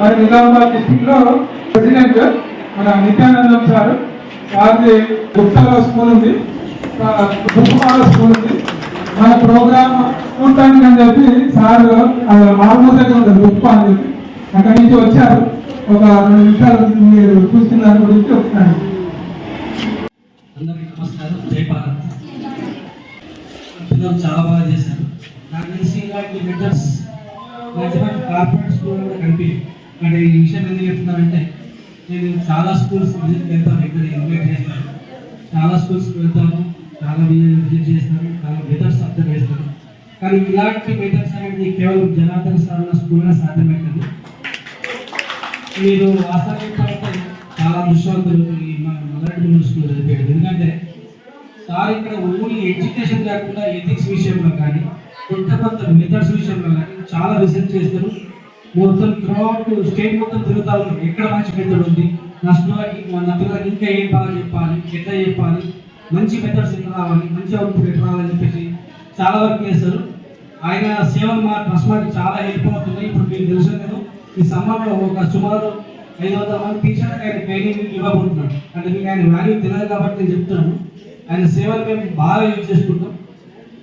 మరి నిజామాబాద్ డిస్టిక్లో ప్రెసిడెంట్ మన నిత్యానందం సార్ వారి గుప్తాలో స్కూల్ ఉంది. గుప్పాల స్కూల్ ఉంది. మన ప్రోగ్రామ్ చూడటానికి అని చెప్పి సార్ మామూలు దగ్గర ఉంటుంది గుప్ప అని చెప్పి అక్కడి నుంచి వచ్చారు. ఒక రెండు నిమిషాలు మీరు చూసిన దాని గురించి చెప్తాను అందరికీ నమస్కారం. జై భారత్. పిల్లలు చాలా బాగా చేశారు. నాకు తెలిసి ఇలాంటి మెంటర్స్ మంచి కార్పొరేట్ స్కూల్ కూడా కనిపి అంటే ఈ విషయం ఎందుకు చెప్తున్నానంటే నేను చాలా స్కూల్స్ విజిట్ వెళ్తాను ఇక్కడ ఇన్వైట్ చేస్తాను. చాలా స్కూల్స్కి వెళ్తాను చాలా విజిట్ చేస్తాను చాలా మెథడ్స్ అర్థం చేస్తాను కానీ ఇలాంటి మెథడ్స్ అనేది కేవలం జనార్దన సాధన స్కూల్లో సాధ్యమవుతుంది మీరు వాస్తవికంగా చాలా దృశ్యవంతులు ఈ మన మొదటి స్కూల్ చదివాడు ఎందుకంటే సార్ ఇక్కడ ఓన్లీ ఎడ్యుకేషన్ కాకుండా ఎథిక్స్ విషయంలో కానీ కొత్త కొత్త మెథడ్స్ విషయంలో కానీ చాలా రీసెర్చ్ చేస్తారు. మొత్తం త్రూఅవుట్ స్టేట్ మొత్తం తిరుగుతా ఉన్నారు ఎక్కడ మంచి మెథడ్ ఉంది? నా స్టూడెంట్కి నా పిల్లలకి ఇంకా ఏం బాగా చెప్పాలి? ఎట్లా చెప్పాలి? మంచి మెథడ్స్ ఎట్లా రావాలి? మంచి అవుట్పుట్ ఎట్లా రావాలని చెప్పేసి చాలా వర్క్ చేస్తారు. ఆయన సేవలు మా ట్రస్ట్ మాకు చాలా హెల్ప్ అవుతుంది ఇప్పుడు మీకు తెలుసు కదా ఈ సమ్మర్లో ఒక సుమారు ఐదు వందల మంది టీచర్లకు ఆయన ట్రైనింగ్ ఇవ్వబోతున్నాడు. అంటే మీకు ఆయన వాల్యూ తెలియదు కాబట్టి నేను చెప్తున్నాను. ఆయన సేవలు మేము బాగా యూజ్ చేసుకుంటాం.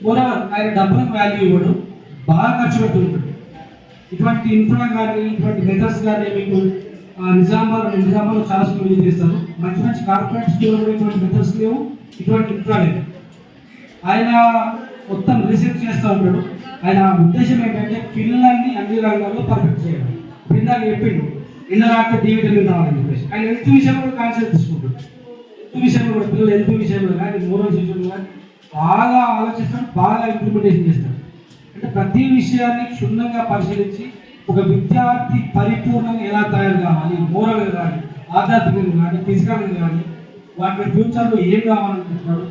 మోరవర్ ఆయన డబ్బులకు వాల్యూ ఇవ్వడు. బాగా ఖర్చు పెడుతుంటాడు. ఇటువంటి ఇన్ఫ్రా కానీ ఇటువంటి మెథడ్స్ కానీ మీకు ఆ, నిజామాబాద్ చాలా స్కూల్ చేస్తారు. మంచి మంచి కార్పొరేట్ స్కూల్లో కూడా ఇటువంటి మెథడ్స్ లేవు. ఇటువంటి ఇన్ఫ్రా లేవు ఆయన మొత్తం రీసెర్చ్ చేస్తూ ఉంటాడు. ఆయన ఉద్దేశం ఏంటంటే పిల్లల్ని అన్ని రంగాల్లో పర్ఫెక్ట్ చేయడం పిల్లలు ఇందాక చెప్పిండు నిన్న రాత్రి డి విటమిన్ రావాలని చెప్పేసి. ఆయన హెల్త్ విషయంలో కూడా కాన్సెప్ట్ తీసుకుంటాడు. హెల్త్ విషయంలో కూడా పిల్లలు హెల్త్ విషయంలో కానీ మోరల్ విషయంలో కానీ బాగా ఆలోచిస్తాడు బాగా ఇంప్లిమెంటేషన్ చేస్తాడు. అంటే ప్రతి విషయాన్ని క్షుణ్ణంగా పరిశీలించి ఒక విద్యార్థి పరిపూర్ణంగా ఎలా తయారు కావాలి మోరల్గా కానీ ఆధ్యాత్మికంగా కానీ ఫిజికల్గా కానీ వాటి ఫ్యూచర్లో ఏం కావాలనుకుంటున్నాడు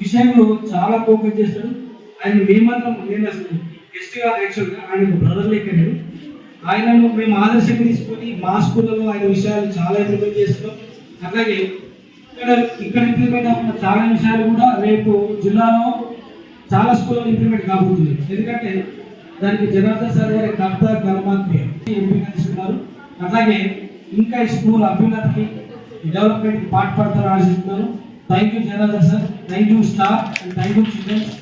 విషయంలో చాలా ఫోకస్ చేస్తాడు. ఆయన మేమందరం నేను అసలు గెస్ట్గా యాక్చువల్గా ఆయన బ్రదర్ లెక్క నేను ఆయనను మేము ఆదర్శంగా తీసుకొని మా స్కూళ్ళలో ఆయన విషయాలు చాలా ఇంప్లిమెంట్ చేస్తున్నాం. అట్లాగే ఇక్కడ ఇక్కడ ఇంప్లిమెంట్ అవుతున్న చాలా విషయాలు కూడా రేపు జిల్లాలో చాలా స్కూల్లో ఇంప్లిమెంట్ కాబోతుంది. ఎందుకంటే దానికి జనార్దన్ సార్ గారి కర్త కర్మాత్రి ఎంపిక తీసుకున్నారు ఇంకా ఈ స్కూల్ అభ్యున్నతికి డెవలప్మెంట్ పాటుపడతారని ఆశిస్తున్నాను. Thank you Janardhan sir. Thank you star and thank you childrens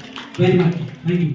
very much thank you